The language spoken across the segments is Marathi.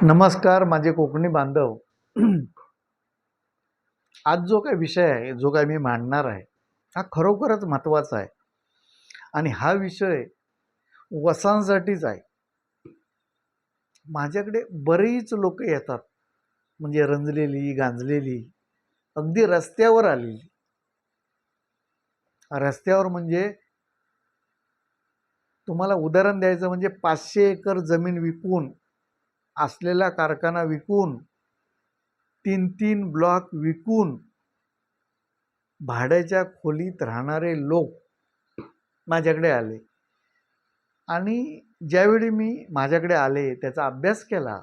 नमस्कार माझे कोकणी बांधव. आज जो काय विषय आहे जो काय मी मांडणार आहे हा खरोखरच महत्त्वाचा आहे. आणि हा विषय वसांसाठीच आहे. माझ्याकडे बरीच लोक येतात. म्हणजे रंजलेली गांजलेली अगदी रस्त्यावर आलेली. रस्त्यावर म्हणजे तुम्हाला उदाहरण द्यायचं म्हणजे पाचशे एकर जमीन विकून असलेला कारखाना विकून तीन तीन ब्लॉक विकून भाड्याच्या खोलीत राहणारे लोक माझ्याकडे आले. आणि ज्यावेळी मी माझ्याकडे आले त्याचा अभ्यास केला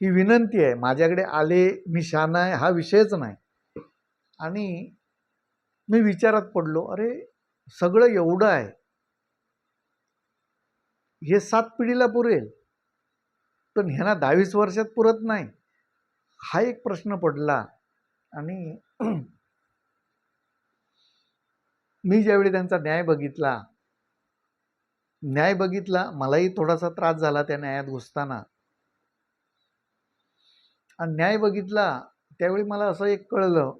ही विनंती आहे माझ्याकडे आले मी शान आहे हा विषयच नाही. आणि मी विचारात पडलो अरे सगळं एवढं आहे. हे सात पिढीला पुरेल. पण ह्यांना दहावीस वर्षात पुरत नाही. हा एक प्रश्न पडला. आणि मी ज्यावेळी त्यांचा न्याय बघितला न्याय बघितला मलाही थोडासा त्रास झाला त्या न्यायात घुसताना. आणि न्याय बघितला त्यावेळी मला असं एक कळलं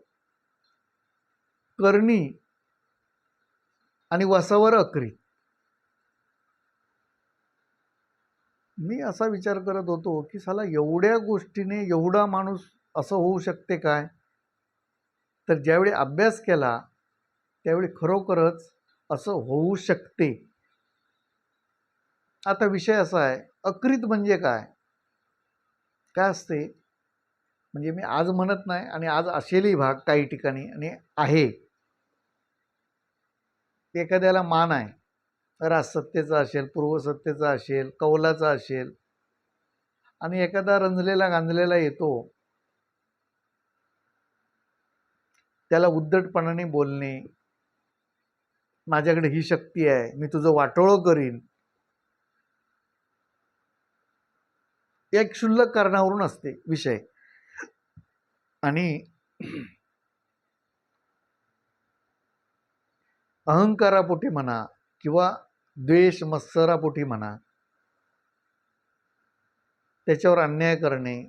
करणी आणि वसावर अकरी. मी असा विचार करत होतो की साला एवढ्या गोष्टीने एवढा माणूस असं होऊ शकते काय? तर ज्यावेळी अभ्यास केला त्यावेळी खरोखरच असं होऊ शकते. आता विषय असा आहे अकृत म्हणजे काय? काय असते? म्हणजे मी आज म्हणत नाही आणि आज असेलही भाग काही ठिकाणी आणि आहे. एखाद्याला मान आहे. राजसत्तेचा असेल पूर्वसत्तेचा असेल कौलाचा असेल. आणि एखादा रंजलेला गांजलेला येतो. त्याला उद्धटपणाने बोलणे. माझ्याकडे ही शक्ती आहे मी तुझं वाटोळं करीन. एक क्षुल्लक कारणावरून असते विषय. आणि अहंकारापोटी म्हणा किंवा द्वेष मत्सरापोटी म्हणा. त्याच्यावर अन्याय करणे.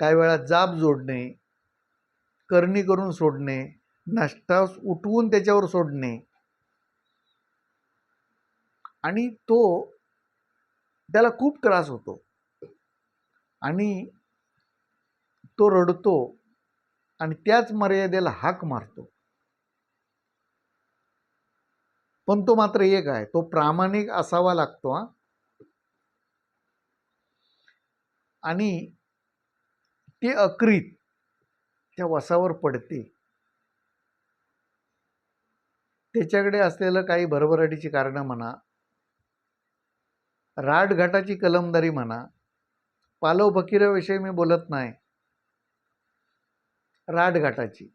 काही वेळा जाब जोडणे. करणी करून सोडणे. नष्टास उठवून त्याच्यावर सोडणे. आणि तो त्याला खूप त्रास होतो. आणि तो रडतो आणि त्याच मर्यादेला हाक मारतो. पण तो मात्र एक आहे. तो प्रामाणिक असावा लागतो हा. आणि ते अक्रीत त्या वसावर पडते. त्याच्याकडे असलेलं काही भरभराटीची कारणं म्हणा राटघाटाची कलमदारी म्हणा पालव फकीराविषयी मी बोलत नाही. राटघाटाची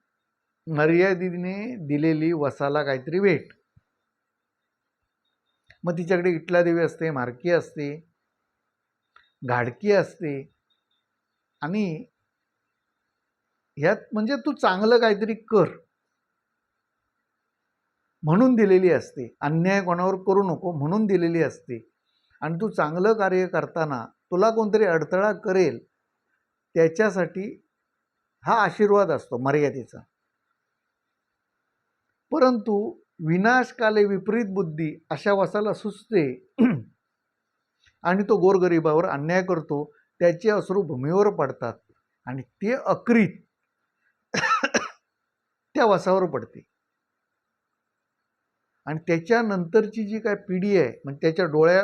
मर्यादिने दिलेली वसाला काहीतरी भेट. मग तिच्याकडे इटला देवी असते मारकी असते घाडकी असते. आणि ह्यात म्हणजे तू चांगलं काहीतरी कर म्हणून दिलेली असते. अन्याय कोणावर करू नको म्हणून दिलेली असते. आणि तू चांगलं कार्य करताना तुला कोणतरी अडथळा करेल त्याच्यासाठी हा आशीर्वाद असतो मर्यादेचा. परंतु विनाशकाले विपरीत बुद्धी अशा वसाला सुचते. आणि तो गोरगरिबावर अन्याय करतो त्याचे अश्रू भूमीवर पडतात आणि ते अक्रीत त्या वसावर पडते. आणि त्याच्यानंतरची जी काय पिढी आहे म्हणजे त्याच्या डोळ्या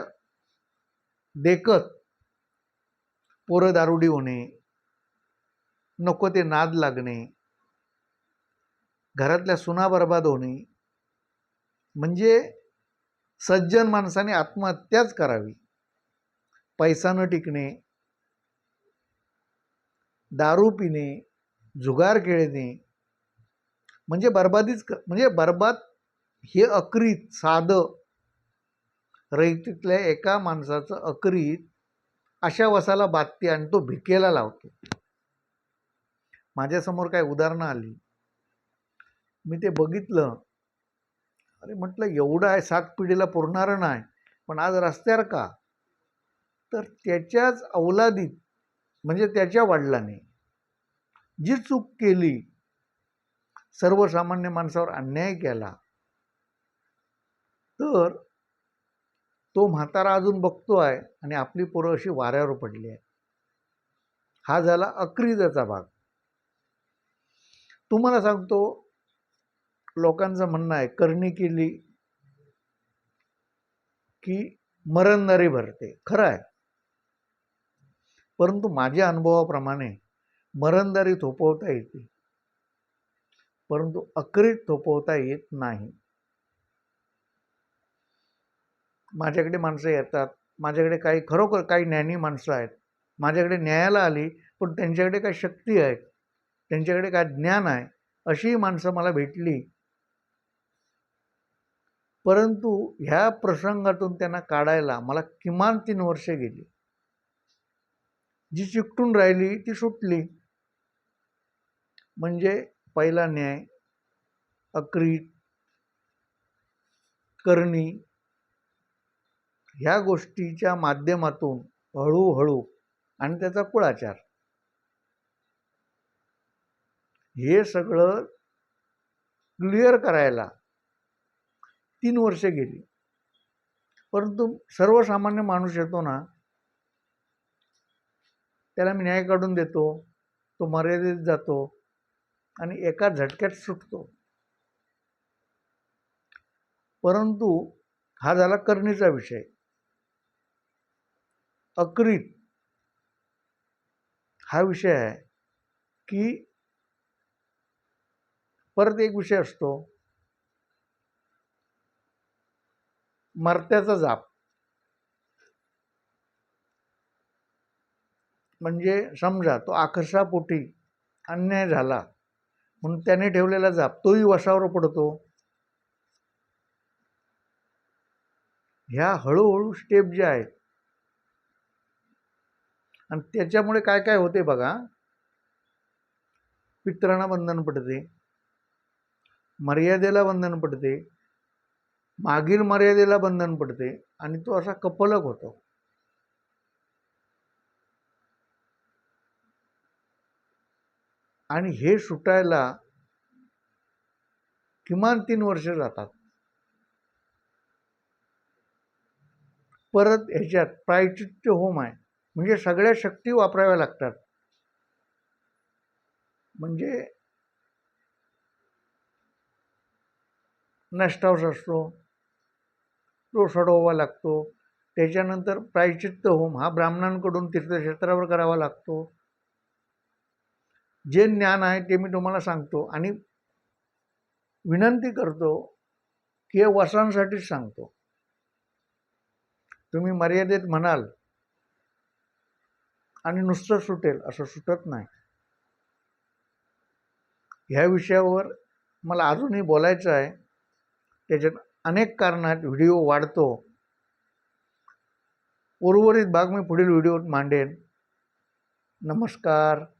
देखत पोरं दारुडी होणे नको ते नाद लागणे घरातल्या सुना बर्बाद होणे म्हणजे सज्जन माणसाने आत्महत्याच करावी. पैसा न टिकणे दारू पिणे जुगार खेळणे म्हणजे बर्बादीच क म्हणजे बर्बाद हे अक्रीत साधं रयतीतल्या एका माणसाचं अक्रीत अशा वसाला बाधते आणि तो भिकेला लावतो. माझ्यासमोर काय उदाहरणं आली. मी ते बघितलं. अरे म्हटलं एवढं आहे सात पिढीला पुरणारं नाही. पण आज रस्त्यावर का? तर त्याच्याच अवलादीत म्हणजे त्याच्या वडिलांनी जी चूक केली सर्वसामान्य माणसावर अन्याय केला तर तो म्हातारा अजून बघतो आहे आणि आपली पोरं अशी वाऱ्यावर पडली आहे. हा झाला अक्रिदाचा भाग. तुम्हाला सांगतो लोकांचं म्हणणं आहे करणी केली की मरणदारी भरते. खरं आहे. परंतु माझ्या अनुभवाप्रमाणे मरणदारी थोपवता येते. परंतु अक्रीत थोपवता येत नाही. माझ्याकडे माणसं येतात. माझ्याकडे काही खरोखर काही ज्ञानी माणसं आहेत. माझ्याकडे न्यायाला आली पण त्यांच्याकडे काही शक्ती आहे. त्यांच्याकडे काय ज्ञान आहे. अशी माणसं मला भेटली. परंतु ह्या प्रसंगातून त्यांना काढायला मला किमान तीन वर्षे गेली. जी चिकटून राहिली ती सुटली. म्हणजे पहिला न्याय अक्रीत करणी ह्या गोष्टीच्या माध्यमातून हळूहळू आणि त्याचा कुळाचार. हे सगळं क्लिअर करायला तीन वर्षे गेली. परंतु सर्वसामान्य माणूस येतो ना त्याला मी न्याय काढून देतो तो मर्यादित जातो आणि एका झटक्यात सुटतो. परंतु हा झाला करणीचा विषय. अक्रीत हा विषय आहे की परत एक विषय असतो. मरत्याचा जाप. म्हणजे समजा तो आकर्षापोटी अन्याय झाला म्हणून त्याने ठेवलेला जाप तोही वशावर पडतो. ह्या हळूहळू स्टेप ज्या आहेत आणि त्याच्यामुळे काय काय होते बघा. पित्रांना बंधन पडते मर्यादेला बंधन पडते मागील मर्यादेला बंधन पडते आणि तो असा कपलक होतो. आणि हे सुटायला किमान तीन वर्ष जातात. परत ह्याच्यात प्रायचित्य होम आहे. म्हणजे सगळ्या शक्ती वापराव्या लागतात. म्हणजे नष्टावस असतो. तो सोडवावा लागतो. त्याच्यानंतर प्रायचित्त होम हा ब्राह्मणांकडून तीर्थक्षेत्रावर करावा लागतो. जे ज्ञान आहे ते मी तुम्हाला सांगतो आणि विनंती करतो की हे वसांसाठीच सांगतो. तुम्ही मर्यादेत म्हणाल आणि नुसतं सुटेल असं सुटत नाही. ह्या विषयावर मला अजूनही बोलायचं आहे. त्याच्यात अनेक कारणात व्हिडिओ वाढतो. उर्वरित भाग मी पुढील व्हिडिओत मांडेन. नमस्कार.